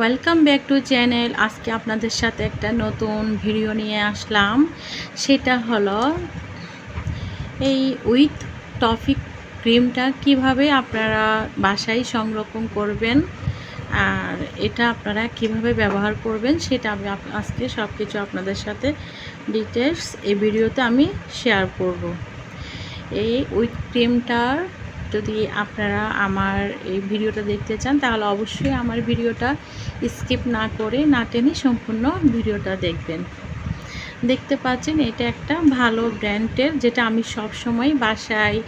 Welcome back to channel আজকে আপনাদের সাথে একটা নতুন ভিডিও নিয়ে আসলাম। সেটা হলো এই উইথ টফিক ক্রিমটা কীভাবে আপনারা বাসায় সংরক্ষণ করবেন আর এটা আপনারা কীভাবে ব্যবহার করবেন সেটা আমি আজকে সব কিছু আপনাদের সাথে ডিটেলস এই ভিডিওতে আমি শেয়ার করব। এই উইথ ক্রিমটার যদি আপনারা আমার এই ভিডিওটা দেখতে চান, তাহলে অবশ্যই আমার ভিডিওটা স্কিপ না করে, না টেনে সম্পূর্ণ ভিডিওটা দেখবেন। দেখতে পাচ্ছেন, এটা একটা ভালো ব্র্যান্ডের, যেটা আমি সব সময় বাসায়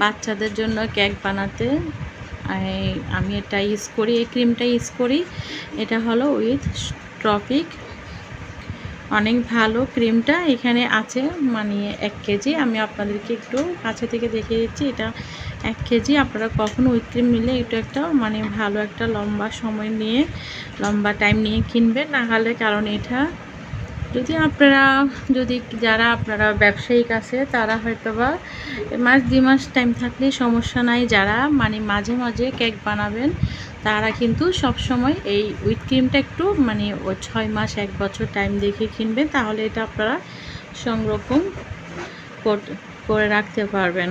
বাচ্চাদের জন্য কেক বানাতে আমি এটা ইউজ করি, এই ক্রিমটা ইউজ করি। এটা হলো উইথ ট্রপিক অনেক ভালো ক্রিমটা এখানে আছে মানে এক কেজি। আমি আপনাদেরকে একটু কাছে থেকে দেখিয়ে দিচ্ছি, এটা এক কেজি। আপনারা কখনো উইথ ক্রিম নিলে এটা একটা মানে ভালো একটা লম্বা সময় নিয়ে, লম্বা টাইম নিয়ে কিনবেন। না হলে কারণ এটা যদি আপনারা, যদি যারা আপনারা ব্যবসায়িক আছে, তারা হয়তো বা মাস, দুই মাস টাইম থাকলে সমস্যা নাই। যারা মানে মাঝে মাঝে কেক বানাবেন, তারা কিন্তু সব সময় এই উইথ ক্রিমটা একটু মানে ছয় মাস, এক বছর টাইম দেখে কিনবেন তাহলে এটা আপনারা সংরক্ষণ কর- রাখতে পারবেন।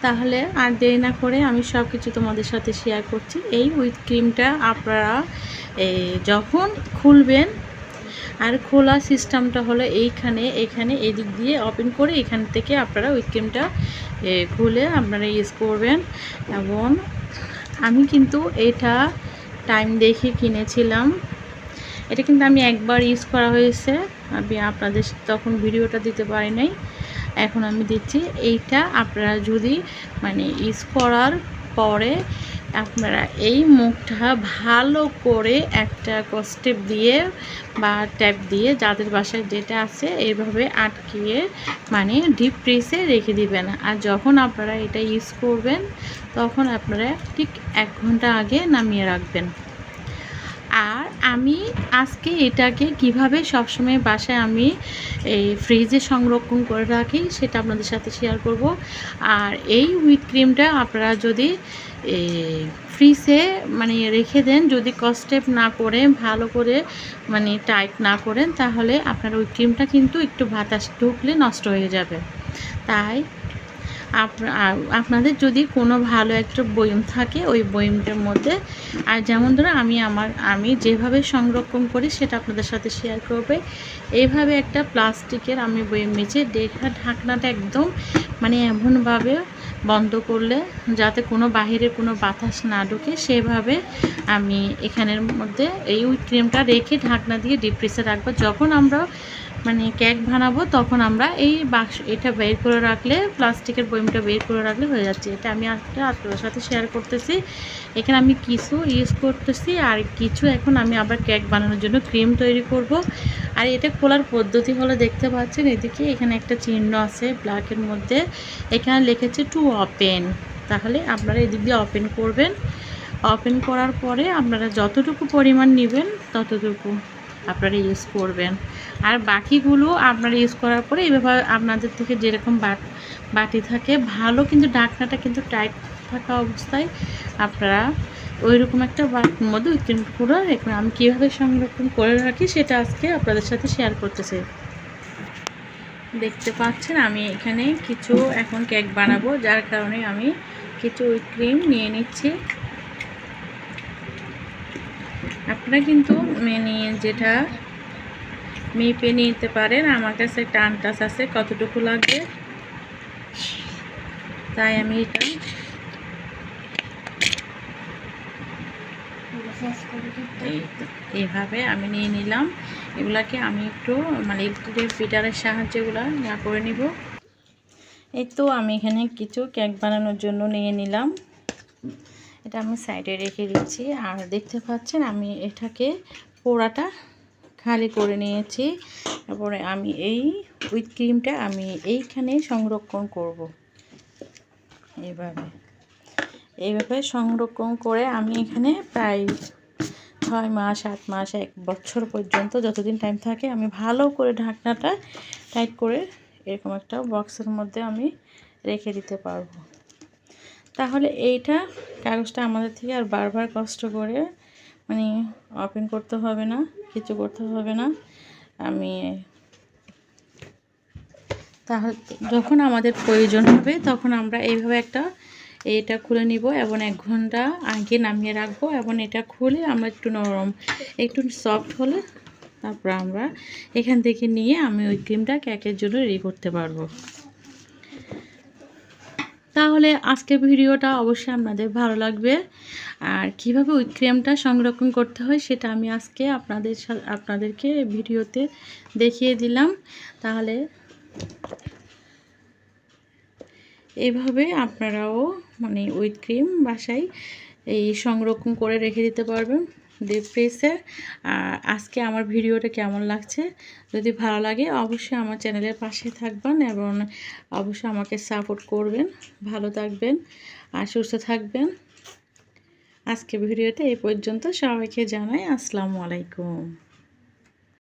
তাহলে আর দেরি না করে আমি সব কিছু তোমাদের সাথে শেয়ার করছি। এই উইথ ক্রিমটা আপনারা যখন খুলবেন আর খোলা সিস্টেমটা হলো এইখানে, এখানে এদিক দিয়ে ওপেন করে এখান থেকে আপনারা উইথ ক্রিমটা খুলে আপনারা ইউজ করবেন। এবং আমি কিন্তু এটা টাইম দেখে কিনেছিলাম। এটা কিন্তু আমি একবার ইউজ করা হয়েছে। আমি আপনাদের তখন ভিডিওটা দিতে পারি নাই। এখন আমি দিচ্ছি। এইটা আপনারা যদি মানে ইউজ করার পরে আপনারা এই মুখটা ভালো করে একটা কস্টেপ দিয়ে বা ট্যাপ দিয়ে যাদের বাসায় যেটা আছে এইভাবে আটকিয়ে মানে ডিপ প্রেসে রেখে দিবেন। আর যখন আপনারা এটা ইউজ করবেন, তখন আপনারা ঠিক এক ঘণ্টা আগে নামিয়ে রাখবেন। আর আমি আজকে এটাকে কীভাবে সবসময় বাসায় আমি এই ফ্রিজে সংরক্ষণ করে রাখি সেটা আপনাদের সাথে শেয়ার করব। আর এই হুইট ক্রিমটা আপনারা যদি ফ্রিজে মানে রেখে দেন, যদি কস্টেপ না করে, ভালো করে মানে টাইট না করেন, তাহলে আপনার ওই ক্রিমটা কিন্তু একটু বাতাস ঢুকলে নষ্ট হয়ে যাবে। তাই আপনাদের যদি কোনো ভালো একটা বয়ম থাকে, ওই বয়মটার মধ্যে। আর যেমন ধরো আমি আমার, আমি যেভাবে সংরক্ষণ করি, সেটা আপনাদের সাথে শেয়ার করবে। এইভাবে একটা প্লাস্টিকের আমি বয়ম নিচে দেখা ঢাকনাটা একদম মানে এমনভাবে বন্ধ করলে, যাতে কোনো বাহিরে কোনো বাতাস না ঢোকে, সেভাবে আমি এখানের মধ্যে এই উইথ ক্রিমটা রেখে ঢাকনা দিয়ে ডিপ ফ্রিজে রাখব। যখন আমরা মানে কেক বানাবো, তখন আমরা এই বাক্স এটা বের করে রাখলে, প্লাস্টিকের বইমটা বের করে রাখলে হয়ে যাচ্ছে। এটা আমি একটা আপনাদের সাথে শেয়ার করতেছি। এখানে আমি কিছু ইউজ করতেছি আর কিছু এখন আমি আবার কেক বানানোর জন্য ক্রিম তৈরি করব। আর এটা খোলার পদ্ধতি হলো দেখতে পাচ্ছেন, এদিকে এখানে একটা চিহ্ন আছে ব্ল্যাকের মধ্যে। এখানে লিখেছে টু ওপেন তাহলে আপনারা এদিক দিয়ে ওপেন করবেন। ওপেন করার পরে আপনারা যতটুকু পরিমাণ নেবেন, ততটুকু। আপনারা ইউজ করবেন। আর বাকিগুলো আপনারা ইউজ করার পরে এইভাবে আপনাদের থেকে যেরকম বাট থাকে, ভালো কিন্তু ঢাকনাটা কিন্তু টাইট থাকা অবস্থায় আপনারা ওই রকম একটা বাটির মধ্যে ওই ক্রিমগুলো রেখে, আমি কীভাবে সংরক্ষণ করে রাখি সেটা আজকে আপনাদের সাথে শেয়ার করতেছি দেখতে পাচ্ছেন আমি এখানে কিছু এখন কেক বানাবো, যার কারণে আমি কিছু ক্রিম নিয়ে নিচ্ছি। আপনারা কিন্তু মানে যেটা মেপে নিতে পারেন। আমার কাছে একটা আন্টাস আছে, কতটুকু লাগবে? তাই আমি এটা এই এইভাবে আমি নিয়ে নিলাম। এগুলাকে আমি একটু মানে বিটারের সাহায্যে এগুলো ইয়া করে নিব। এই তো আমি এখানে কিছু কেক বানানোর জন্য নিয়ে নিলাম। এটা আমি সাইডে রেখে দিচ্ছি। আর দেখতে পাচ্ছেন আমি এটাকে পোড়াটা খালি করে নিয়েছি। তারপরে আমি এই উইথ ক্রিমটা আমি এইখানে সংরক্ষণ করব। এইভাবে। এইভাবে সংরক্ষণ করে আমি এখানে প্রায় ছয় মাস, আট মাস, এক বছর পর্যন্ত যতদিন টাইম থাকে আমি ভালো করে ঢাকনাটা টাইট করে এরকম একটা বক্সের মধ্যে আমি রেখে দিতে পারব। তাহলে এইটা কাগজটা আমাদের থেকে আর বারবার কষ্ট করে মানে ওপেন করতে হবে না, কিছু করতে হবে না। আমি তাহলে যখন আমাদের প্রয়োজন হবে তখন আমরা এইভাবে একটা এটা খুলে নিব এবং এক ঘণ্টা আগে নামিয়ে রাখব এবং এটা খুলে আমরা একটু নরম, একটু সফট হলে তারপর আমরা এখান থেকে নিয়ে আমি ওই ক্রিমটা কেকের জন্য রেডি করতে পারব। তাহলে আজকের ভিডিওটা অবশ্যই আপনাদের ভালো লাগবে। আর কীভাবে ওই ক্রিমটা সংরক্ষণ করতে হয় সেটা আমি আজকে আপনাদের আপনাদেরকে ভিডিওতে দেখিয়ে দিলাম। তাহলে এভাবে আপনারাও মানে উইথ ক্রিম বাসায় এই সংরক্ষণ করে রেখে দিতে পারবেন। ডিপ ফ্রিজে আর আজকে আমার ভিডিওটা কেমন লাগছে যদি ভালো লাগে, অবশ্যই আমার চ্যানেলের পাশে থাকবেন এবং অবশ্যই আমাকে সাপোর্ট করবেন। ভালো থাকবেন আর সুস্থ থাকবেন। আজকে ভিডিওটা এই পর্যন্ত। সবাইকে জানাই আসসালামু আলাইকুম।